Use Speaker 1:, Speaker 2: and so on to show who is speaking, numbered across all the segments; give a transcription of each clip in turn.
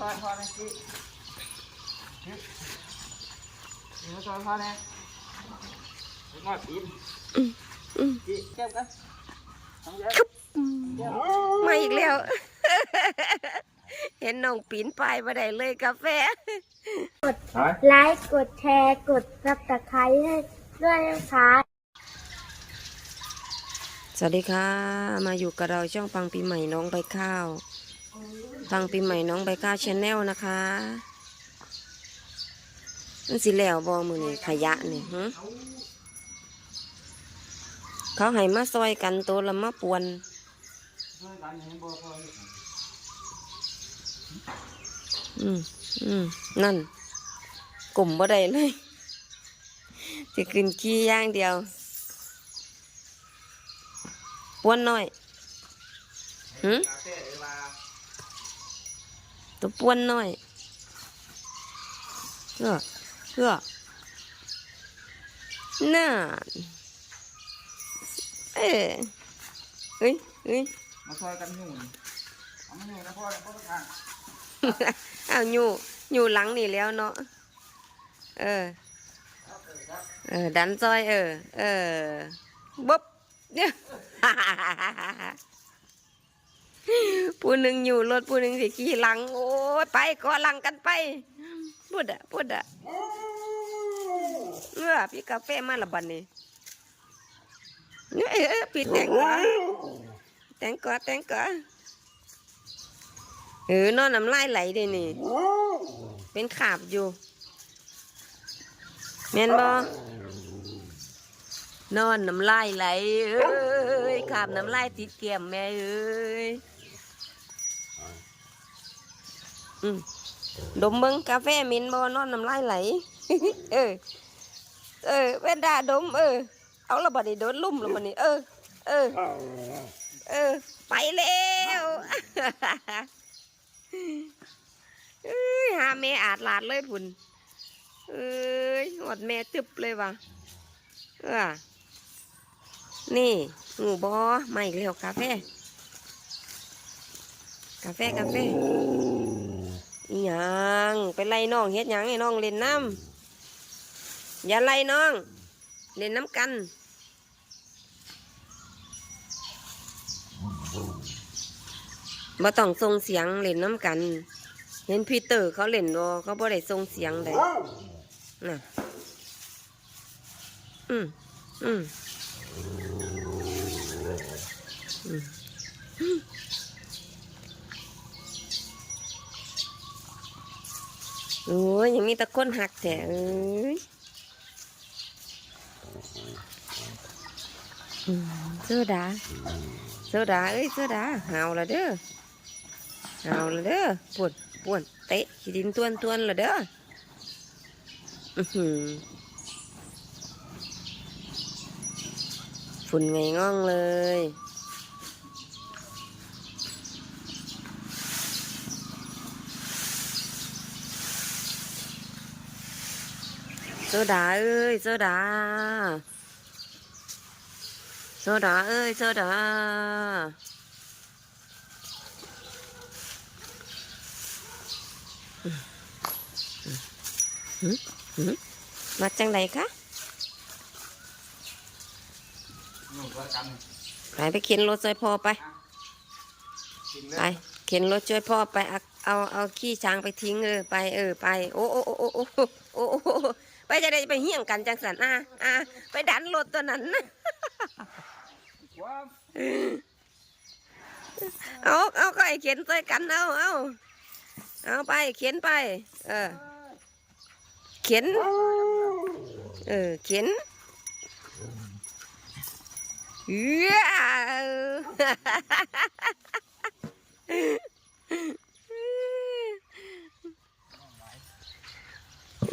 Speaker 1: ซอยพอนะจีมาซอยพอนะงอดตีนจีเก็บกันทำเยอะ
Speaker 2: มาอีกแล้ว เห็นน้องปีนไปายมาได้เลยกาแฟ
Speaker 3: ไลค์กดแชร์กดซับสไครต์ให้ด้วยนะคะ
Speaker 2: สวัสดีค่ะ มาอยู่กับเราช่องฟังปีใหม่น้องใบข้าว ฟังปีใหม่น้องใบข้าวชาแนลนะคะมันสิแล้วบอมือนี่ขยะนี่ฮเขาให้มาซอยกันตัวละมาปวน
Speaker 1: อ
Speaker 2: อืมอืมนั่นกลุ่มบ่ได้เลยจะกินขี้ย่างเดียวปวนหน่อยหืม
Speaker 1: กาแฟหรือว่า
Speaker 2: ตัวปวนหน่อยเพื่อเพื่อน่าเอ้ยเฮ้ยเฮ้ย
Speaker 1: มาซอยกันอยู่นี่เอามาอยู่นะพ่อพ่อประธาน
Speaker 2: อ้าวอยู่อยู่หลังนี่แล้วเนาะเออเออดันซอยเออเออบ๊บเนี่ย ผู้หนึ่งอยู่รถผู้หนึ่งสิขี่หลัง โอ้ยไปก็หลังกันไปพูดอะพูดอะเออพี่กาแฟมาละบันนี่เนี่ยเออพี่แต่งก่อแต่งก่อแต่งก่อเออนอนน้ำลายไหลเด้นี่ เป็นขาบอยู่แมนบ่นอนน้ำลายไหลเอ้ยขาบน้ำลายติดเกี่ยมแม่เอ้ย อืมดมเบิ้งกาแฟมินบ่นอนน้ำลายไหล เออ เออเวดาดม เออ เอาละบัดนี้โดนลุ่มละบัดนี้เออ เออ เออ ไปแล้วเอ้ยหาแม่อาดลาดเลยพุ่น เอ้ยหอดแม่ตึบเลยว่ะเออนี่งูบอไมาอีกแล้วกาแฟ กาแฟ กาแฟ อีหยังไปไล่น้องเฮ็ดหยังให้น้องเล่นน้ำอย่าไล่น้อง เล่นน้ำกันบ่ต้องส่งเสียงเล่นน้ำกัน เห็นพีเตอร์เขาเล่นบ่เขาบ่ได้ส่งเสียงเลยน่ะอืมอืมอืมโอ้ ยยังมีตะคนหักแต่เอ้ยอืมเสื้อดาเสื้อดาเอ้ยเสื้อดาห่าวละเด้อห่าวละเด้อปวดป่วนเตะขี้ดินตวนตวนละเด้ออือหือฝุ่นไงง่องเลย โซดาเอ้ยโซดาโซดาเอ้ยโซดามาจังไดคะ
Speaker 1: อยู่ซอยกัน
Speaker 2: ไปไปเข็นรถช่วยพ่อไป ไป
Speaker 1: เข็
Speaker 2: นรถช่วยพ่อไปเอาเอาขี้ช้างไปทิ้งเออไปเออไป โอ้โอ้โอ้โอ้โอ้ ไปจะได้ไปเฮี้ยงกันจังสันอะอะไปดันรถตัวนั้นนะเอาเอาก็ไอเข็นช่กันเอาเอาเอาไปเข็นไป เออ เข็นเออ เข็นเอื้อ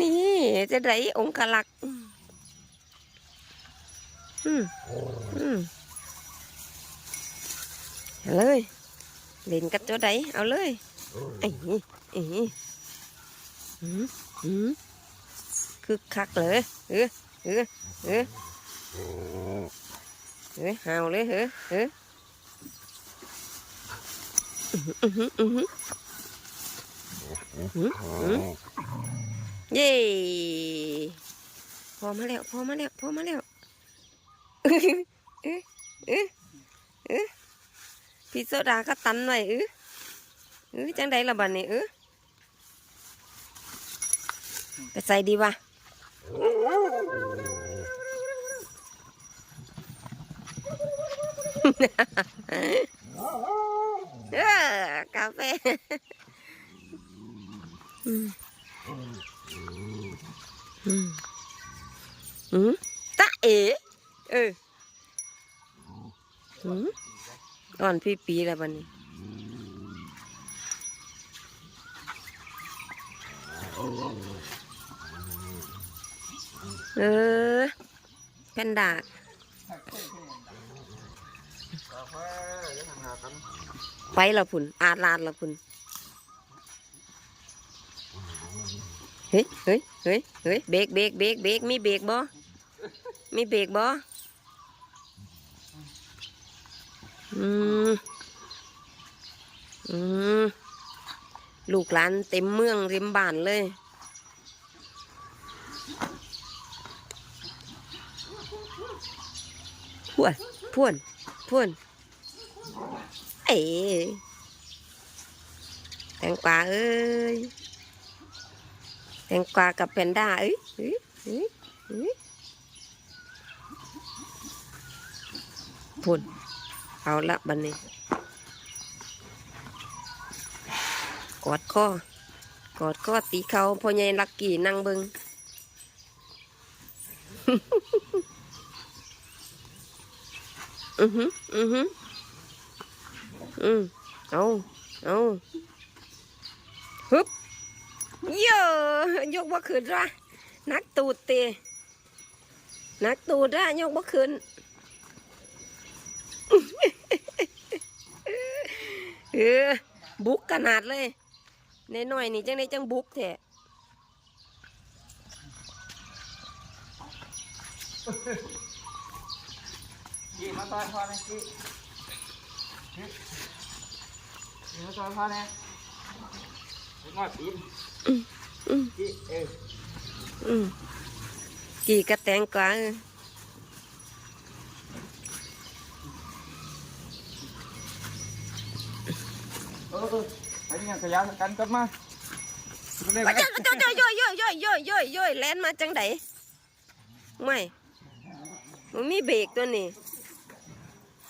Speaker 2: นี่จะได้องคลักษ์อืมอืมเอาเลยเล่นกับตัวใดเอาเลยไอ้นี่ไอ้นี่อืมอืมคือคักเลยเออเออเออเออหาวเลยเออเอออือหืออือหือหืมหืม เย้พอมาแล้วพอมาแล้วพอมาแล้วเอ๊ะเออพี่โซดาก็ตันไว้เออเออจังใดละบัดนี้เออไปใส่ดีวะเออกาแฟ อืมอืมตาเอ๋เอออืมอ่อนพี่ปีแล้วบันนี้เออแพนด้า
Speaker 1: กาแฟเดี๋ยวหากัน
Speaker 2: ไปละพุ่นอาดลาดละพุ่น เฮ้ยเฮ้ยเฮ้ยเฮ้ยเบรกเบรกเบรกเบรกมีเบรกบ่มีเบรกบ่อืมอืมลูกหลานเต็มเมืองเต็มบ้านเลยพวนพวนพวนเอ๋แตงกวาเอ้ย แตงกวากับแพนด้าเอ้ยเอ้ยเอ้ยเอ้ยพุ่นเอาละบันนี้กอดคอกอดคอตีเขาพ่อใหญ่ลักกี้นั่งเบิงอือหืออือหืออืมเอาเอาฮึบเยอะยกบ่ขึ้นละนักตูดเตะนักตูดละยกบ่ขึ้นเออบุกขนาดเลยในหน่อยๆนี่จังได้จังบุกแท้
Speaker 1: กี่มาซอยพอนะกี่กี่มาซอยพอนะเล็กน้อยปีน
Speaker 2: อืม
Speaker 1: กี่เออ
Speaker 2: อืมกี่กระแตงกวาเออ
Speaker 1: เออเออไปเนี่ยขยันกันกลับมาไปเลย
Speaker 2: ว่าจะจะจะย่อยย่อยย่อยย่อยย่อยย่อยแลนมาจังไดไม่บ่มีเบรกตัวนี้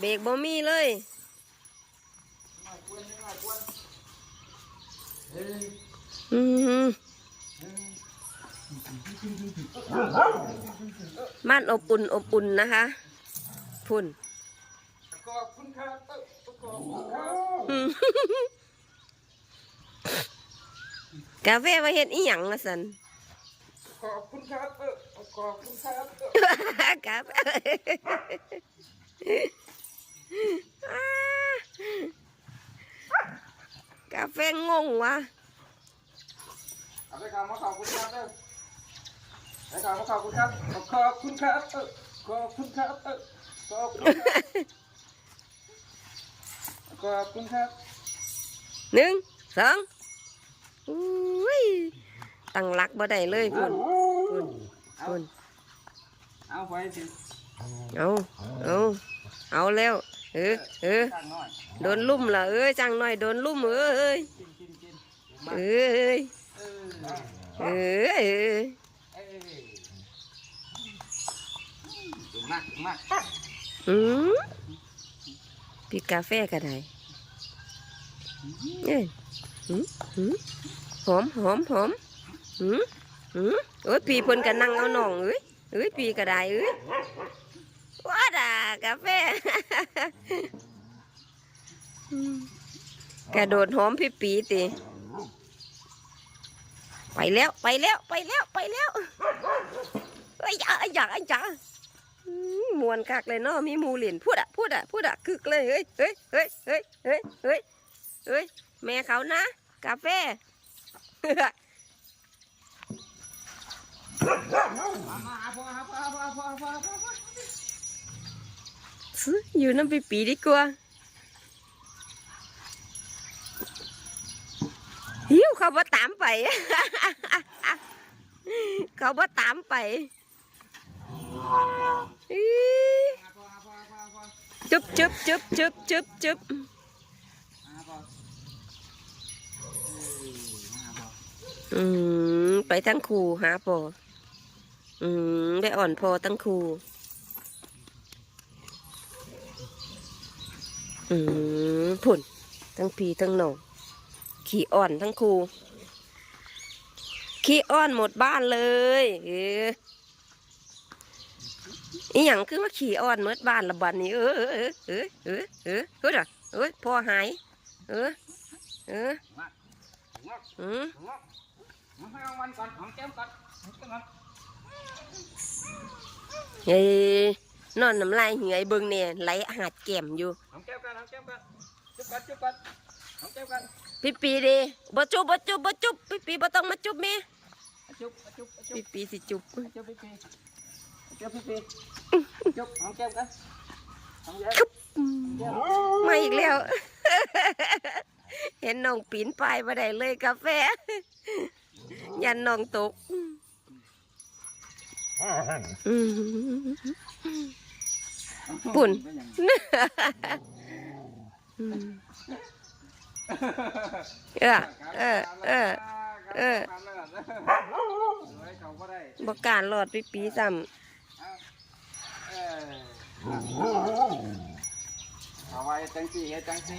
Speaker 2: เบรกบ่มีเลยอืม บ้านอบอุ่นอบอุ่นนะคะพุ่น
Speaker 1: ขอบคุณครับเออขอบคุณครับ
Speaker 2: อืมกาแฟว่าเฮ็ดอีหยังละสัน
Speaker 1: ขอบคุณครับเออขอบคุณครับเออกา
Speaker 2: แฟกาแฟงงวะ
Speaker 1: เอาไปข่าวมาขอบคุณครับ เออไปข่าวมาขอบคุณครับ ขอบคุณครับเออขอบคุณครับเออขอบคุณครับขอบคุณครับ
Speaker 2: หนึ่งสองอุ้ยตั้งหลักบ่ได้เลยพุ่นพุ่น
Speaker 1: เอา
Speaker 2: พุ่น
Speaker 1: เอาไปสิ
Speaker 2: เอาเอาเอาแล้วเออเออ
Speaker 1: ข้างน้อย
Speaker 2: โดนลุ่มละเอ้ยจังหน่อยโดนลุ่มเอ้ย
Speaker 1: กินกินกิน
Speaker 2: เอ้ย
Speaker 1: เออ
Speaker 2: เอ้ยเอ้ย
Speaker 1: เอ้ยถึง มากถึงมาก
Speaker 2: อืมพี่กาแฟก็ได้เอ้ยหืมหืมหอมหอมหอมหืมหืมโอ้ยพี่เพิ่นก็นั่งเอาน่องเอ้ยเอ้ยพี่ก็ได้เอ้ยว้าด่ากาแฟอืมกระโดดหอมพี่ปีติไปแล้วไปแล้วไปแล้วไปแล้วเอ้ยอย่าอย่าอย่าอื มวนคักเลยเนาะมีมูเหรียญพูดอะพูดอะพูดอะคึกเลยเฮ้ยเฮ้ยเฮ้ยเฮ้ยเฮ้ยเฮ้ยเฮ้ยแม่เขานะ กาแฟ
Speaker 1: มามาหาพ่อหาพ่อหาพ่อหาพ่อหาพ่อหาพ่อ
Speaker 2: ซื้ออยู่น้ำปีปีดีกว่าหิวเขาบ่ตามไป เขาบ่ตามไป จุ๊บจุ๊บจุ๊บจุ๊บจุ๊บจุ๊บ
Speaker 1: อื
Speaker 2: มไปทั้งครูหาพออืมไปอ่อนพอทั้งครูอืมผุนทั้งพีทั้งหนองขี่อ่อนทั้งครู ขี่อ่อนหมดบ้านเลยเออ อีหยังคือว่าขี่อ่อนเมื่บ้านระบาดนี้เออเออเออเออเออเฮ้ยเด้อเฮ้ยพอหายเออเออเฮ้ยนอนน้ำลายเหื่อยเบิ่งเนี่ยไหลอา
Speaker 1: หารแก้มอยู่พี่
Speaker 2: ปีดีบ่จุบบ่จุบบ่จุบพี่ปีบ่ต้องมาจุบแม่
Speaker 1: พี่
Speaker 2: ปีสิจุบ
Speaker 1: จุ๊บพี่ปีจุ๊บพี่ปีจุ๊บหอมแก้มกันหอมแก้ม
Speaker 2: มาอีกแล้ว เห็นน้องปีนป้ายมาได้เลยกาแฟ ยันน้องตกอืมปุ่นอืมเออเออเออเออ
Speaker 1: เขาก็ได้
Speaker 2: บการรอดปีปีซ้
Speaker 1: เออ เอาไว้จังสีเฮ็ดจังสี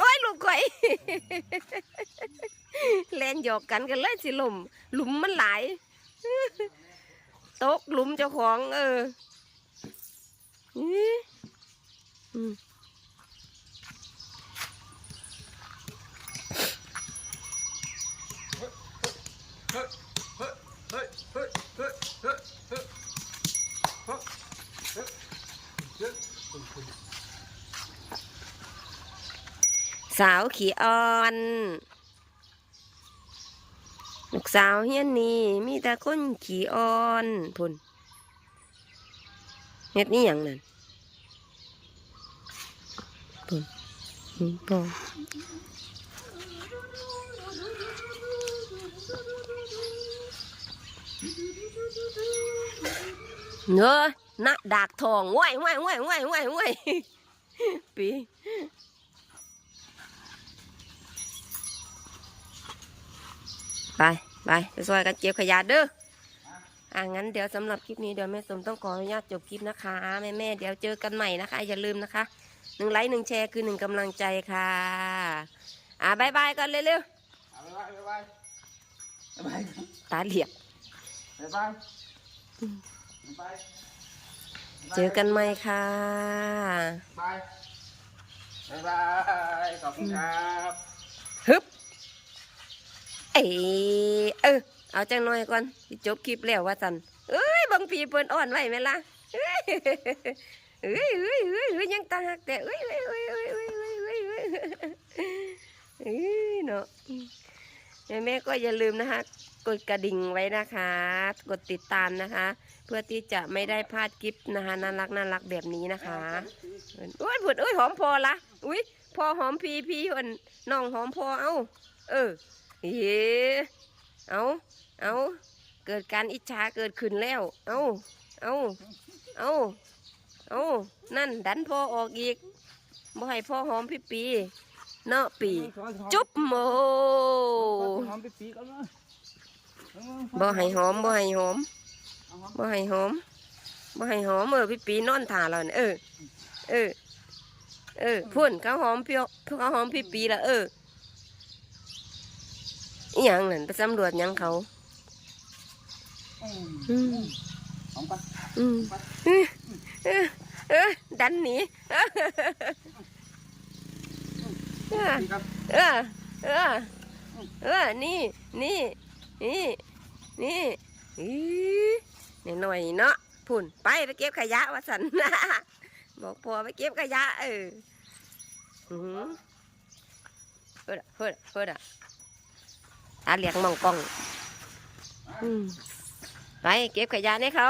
Speaker 2: โอ้ยลูกก่อยเล่นหยอกกันกันเลยสิหลุมหลุมมันหลายตกหลุมเจ้าของ เอออื้ออืม สาวขี้อ่อนลูกสาวเฮียนนี่มีแต่คนขี้อ่อนพุ่นเฮ็ดนี่ยังนั่นพุ่นอืมพอเนอะ นะดากทองว้ายว้ายว้ายว้ายว้ายว้ายปีไปไปไปซอยกันเก็บขยะเด้ออ่างั้นเดี๋ยวสำหรับคลิปนี้เดี๋ยวแม่สมต้องขออนุญาตจบคลิปนะคะแม่แม่ๆเดี๋ยวเจอกันใหม่นะคะ อย่าลืมนะคะหนึ่งไลค์หนึ่งแชร์คือหนึ่งกำลังใจค่ะ อ่าบายบายกันเร็ว
Speaker 1: เอาไปไปไปไป
Speaker 2: ๆตาเหลียก
Speaker 1: ไปไปไป
Speaker 2: เจอกันไหมค่ะ
Speaker 1: บายบายขอบคุณครับ
Speaker 2: ฮึบเออเอาจังหน่อยก่อนจบคลิปแล้วว่าสันเอ้ยบางพีเปิ้อ่อนไหวไหมล่ะเอ้ยเอ้ยเอ้ยเอ้ยยังตาหักแต่เอ้ยเอ้ยเอ้ยเอ้ยเอ้ยเอ้ยเนาะ แม่ก็อย่าลืมนะคะ กดกระดิ่งไว้นะคะ กดติดตามนะคะ เพื่อที่จะไม่ได้พลาดคลิปนะคะน่ารักน่ารักแบบนี้นะคะอุ้ยผุดอุ้ยหอมพอละอุ้ยพอหอมพีพีอันน้องหอมพอเอ้าเออเย้เอาเอาเกิดการอิจฉาเกิดขึ้นแล้ว เอาเอาเอาเอานั่นดันพอออกอีกบ่ให้พ่อหอมพี่ปี เนาะปี จุ๊บโม
Speaker 1: หอมไปปีกันนะ
Speaker 2: บ่ให้หอมบ่ให้หอมบ่ให้หอมบ่ให้หอมเออพี่ปีนอนถ่าเราเนี่ยเออ เออ เออพุ่นเขาหอมพี่เขาหอมพี่ปีละเอออหย่างนั่นไปสำรวจหยังเขาอืม
Speaker 1: หอมปะ
Speaker 2: อืมเออเออเออดันหนี เออเออเออเออนี่ นี่ นี่ นี่อีหน่อยเนาะพุ่นไปไปเก็บขยะวะสันบอกพ่อไปเก็บขยะเอออือหืเพื่อเพื่อเพื่อตาเหลียงมองกล้องอืมไปเก็บขยะให้เขา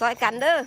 Speaker 2: ซอยกันเด้อ